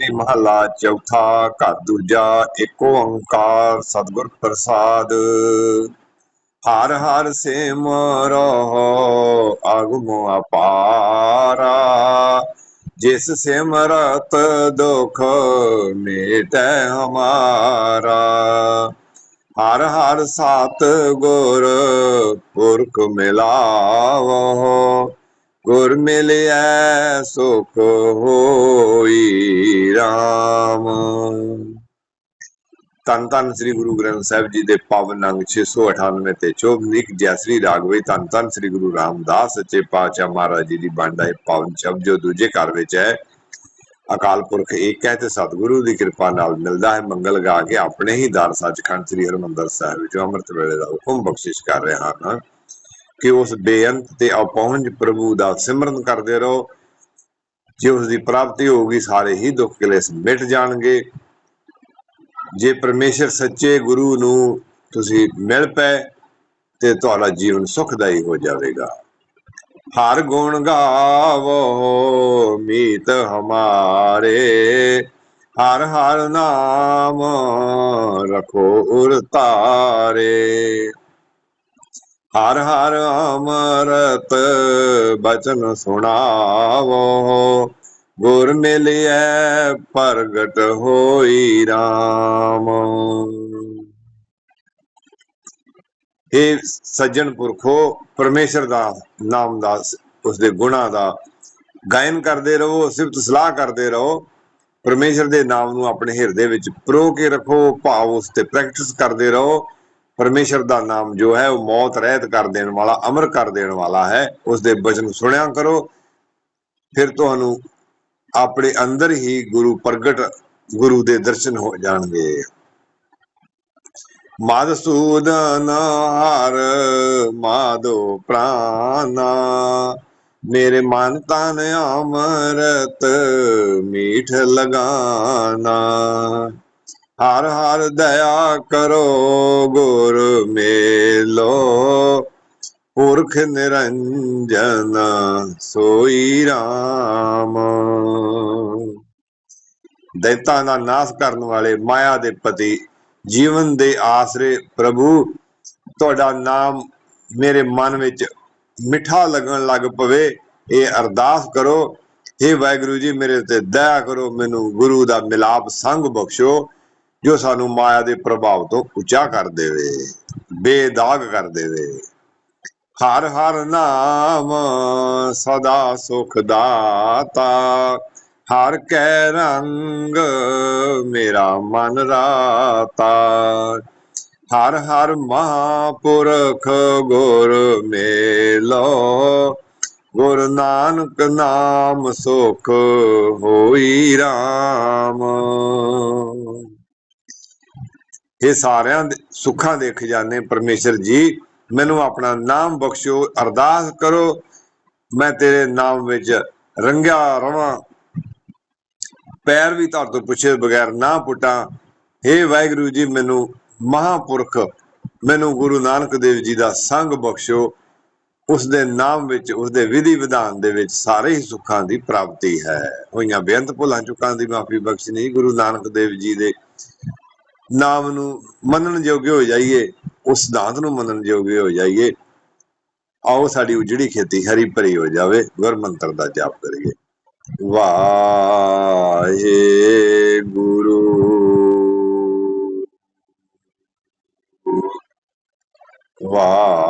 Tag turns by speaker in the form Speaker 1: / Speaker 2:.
Speaker 1: ਇਹ ਮਹਲਾ ਚੌਥਾ ਘਰ ਦੂਜਾ ਏਕ ਓੰਕਾਰ ਸਤਿਗੁਰ ਪ੍ਰਸਾਦ। ਹਰ ਹਰ ਸਿਮਰੋ ਅਗਮੋ ਅਪਾਰਾ। ਜਿਸ ਸਿਮਰਤ ਦੁਖ ਮੇਟੈ ਹਮਾਰਾ। ਹਰ ਹਰ ਸਤ ਗੁਰ ਪੁਰਖ ਮਿਲਾਵੋ। ਗੁਰ ਮਿਲਿਐ ਸੁਖ ਹੋਈ RAM ਤਨ ਤਨ ਸ੍ਰੀ ਗੁਰੂ ਗ੍ਰੰਥ ਸਾਹਿਬ ਜੀ ਦੇ ਪਾਵਨ ਅੰਗ 698 ਤੇ 24 ਜੈ ਰਾਗਵੇ ਤਨ ਤਨ ਸ੍ਰੀ ਗੁਰੂ ਰਾਮਦਾਸ ਸੱਚੇ ਪਾਤਸ਼ਾਹ ਮਹਾਰਾਜ ਜੀ ਦੀ ਬਾਣੀ ਹੈ ਪਾਵਨ ਸ਼ਬਦ ਜੋ ਦੂਜੇ ਘਰ ਵਿੱਚ ਹੈ। ਅਕਾਲ ਪੁਰਖ ਏਕ ਹੈ ਤੇ ਸਤਿਗੁਰੂ ਦੀ ਕਿਰਪਾ ਨਾਲ ਮਿਲਦਾ ਹੈ। ਮੰਗਲ ਗਾ ਕੇ ਆਪਣੇ ਹੀ ਦਰ ਸੱਚਖੰਡ ਸ੍ਰੀ ਹਰਮੰਦਰ ਸਾਹਿਬ ਵਿੱਚ ਅੰਮ੍ਰਿਤ ਵੇਲੇ ਦਾ ਹੁਕਮ ਬਖਸ਼ਿਸ਼ ਕਰ ਰਿਹਾ ਹਾਂ। ਕਿ ਉਸ ਬੇਅੰਤ ਤੇ ਅਪਹੁੰਚ ਪ੍ਰਭੂ ਦਾ ਸਿਮਰਨ ਕਰਦੇ ਰਹੋ। ਜੇ ਉਸ ਦੀ ਪ੍ਰਾਪਤੀ ਹੋਊਗੀ, ਸਾਰੇ ਹੀ ਦੁੱਖ ਕਲੇਸ਼ ਮਿਟ ਜਾਣਗੇ। ਜੇ ਪਰਮੇਸ਼ਰ ਸੱਚੇ ਗੁਰੂ ਨੂੰ ਤੁਸੀਂ ਮਿਲ ਪਏ, ਤੇ ਤੁਹਾਡਾ ਜੀਵਨ ਸੁਖਦਾਈ ਹੋ ਜਾਵੇਗਾ। ਹਰ ਗੁਣ ਗਾਵੋ, ਮੀਤ ਹਮਾਰੇ। ਹਰ ਹਰ ਨਾਮ ਰਖੋ ਉਰ ਤਾਰੇ। ਹਰ ਹਰ ਅਮਰਤ ਬਚਨ ਸੁਣਾਵੋ। ਗੁਰ ਮਿਲਿਐ, ਪ੍ਰਗਟ ਹੋਈ RAM ਇਹ ਸੱਜਣ ਪੁਰਖੋ ਪਰਮੇਸ਼ਰ ਦਾ ਨਾਮ ਦਾ ਉਸ ਦੇ ਗੁਣਾ ਦਾ ਗਾਇਨ ਕਰਦੇ ਰਹੋ, ਸਿਫਤ ਸਲਾਹ ਕਰਦੇ ਰਹੋ। ਪਰਮੇਸ਼ਰ ਦੇ ਨਾਮ ਨੂੰ ਆਪਣੇ ਹਿਰਦੇ ਵਿੱਚ ਪਰੋ ਕੇ ਰੱਖੋ, ਭਾਵ ਉਸ ਤੇ ਪ੍ਰੈਕਟਿਸ ਕਰਦੇ ਰਹੋ। ਪਰਮੇਸ਼ਰ ਦਾ ਨਾਮ ਜੋ ਹੈ ਉਹ ਮੌਤ, ਰਹਿਤ ਕਰ ਦੇਣ ਵਾਲਾ, ਅਮਰ ਕਰ ਦੇਣ ਵਾਲਾ ਹੈ। ਉਸ ਦੇ ਬਚਨ ਸੁਣਿਆ ਕਰੋ। ਫਿਰ ਤੁਹਾਨੂੰ ਆਪਣੇ ਅੰਦਰ ਹੀ ਗੁਰੂ ਪ੍ਰਗਟ, ਗੁਰੂ ਦੇ ਦਰਸ਼ਨ ਹੋ ਜਾਣਗੇ। ਮਦਸੂਦਨ ਹਰ ਮਾਧੋ ਪ੍ਰਾਨਾ, ਮੇਰੇ ਮਨ ਤਨ ਅਮਰਤ ਮੀਠ ਲਗਾਨਾ। ਹਰ ਹਰ ਦਇਆ ਕਰੋ, ਗੁਰ ਮੇਲੋ। ਪੁਰਖ ਨਿਰੰਜਨ ਸੋਈ RAM ਦੈਤਾਂ ਦਾ ਨਾਸ਼ ਕਰਨ ਵਾਲੇ ਮਾਇਆ ਦੇ ਪਤੀ, ਜੀਵਨ ਦੇ ਆਸਰੇ ਪ੍ਰਭੂ, ਤੁਹਾਡਾ ਨਾਮ ਮੇਰੇ ਮਨ ਵਿੱਚ ਮਿੱਠਾ ਲੱਗਣ ਲੱਗ ਪਵੇ, ਇਹ ਅਰਦਾਸ ਕਰੋ। हे ਵਾਹਿਗੁਰੂ ਜੀ, ਮੇਰੇ ਤੇ ਦਇਆ ਕਰੋ, ਮੈਨੂੰ ਗੁਰੂ ਦਾ ਮਿਲਾਪ ਸੰਗ ਬਖਸ਼ੋ। ਜੋ ਸਾਨੂੰ ਮਾਇਆ ਦੇ ਪ੍ਰਭਾਵ ਤੋਂ ਉੱਚਾ ਕਰ ਦੇਵੇ, ਬੇਦਾਗ ਕਰ ਦੇਵੇ। ਹਰ ਹਰ ਨਾਮ ਸਦਾ ਸੁਖ ਦਾਤਾ, ਹਰ ਕੈ ਰੰਗ ਮੇਰਾ ਮਨ ਰਾਤਾ। ਹਰ ਹਰ ਮਹਾਪੁਰਖ ਗੁਰ ਮੇਲੋ, ਗੁਰ ਨਾਨਕ ਨਾਮ ਸੁਖ ਹੋਈ RAM ਇਹ ਸਾਰਿਆਂ ਦੇ ਸੁੱਖਾਂ ਦੇ ਖਜ਼ਾਨੇ ਪਰਮੇਸ਼ਰ ਜੀ, ਮੈਨੂੰ ਆਪਣਾ ਨਾਮ ਬਖਸ਼ੋ ਅਰਦਾਸ ਕਰੋ, ਮੈਂ ਤੇਰੇ ਨਾਮ ਵਿੱਚ ਰੰਗਿਆ ਰਵਾਂ। ਪੈਰ ਵੀ ਤੁਹਾਡੇ ਤੋਂ ਪੁੱਛੇ ਬਗੈਰ ਨਾ ਪੁੱਟਾਂ। हे ਵਾਹਿਗੁਰੂ ਜੀ, ਮੈਨੂੰ ਮਹਾਪੁਰਖ, ਮੈਨੂੰ ਗੁਰੂ ਨਾਨਕ ਦੇਵ ਜੀ ਦਾ ਸੰਗ ਬਖਸ਼ੋ ਉਸ ਦੇ ਨਾਮ ਵਿੱਚ, ਉਸ ਦੇ ਵਿਧੀ ਵਿਧਾਨ ਦੇ ਵਿੱਚ ਸਾਰੇ ਹੀ ਸੁੱਖਾਂ ਦੀ ਪ੍ਰਾਪਤੀ ਹੈ। ਹੋਈਆਂ ਬੇਅੰਤ ਭੁੱਲਾਂ ਚੁੱਕਾਂ ਦੀ ਮਾਫੀ ਬਖਸ਼ਣੀ ਗੁਰੂ ਨਾਨਕ ਦੇਵ ਜੀ ਦੇ। ਨਾਮ ਨੂੰ ਮੰਨਣ ਜੋਗੇ ਹੋ ਜਾਈਏ, ਉਸ ਸਿਧਾਂਤ ਨੂੰ ਮੰਨਣ ਜੋਗੇ ਹੋ ਜਾਈਏ, ਆਓ ਸਾਡੀ ਉਜੜੀ ਖੇਤੀ ਹਰੀ ਭਰੀ ਹੋ ਜਾਵੇ, ਗੁਰ ਮੰਤਰ ਦਾ ਜਾਪ ਕਰੀਏ। ਵਾਹਿਗੁਰੂ। ਵਾਹ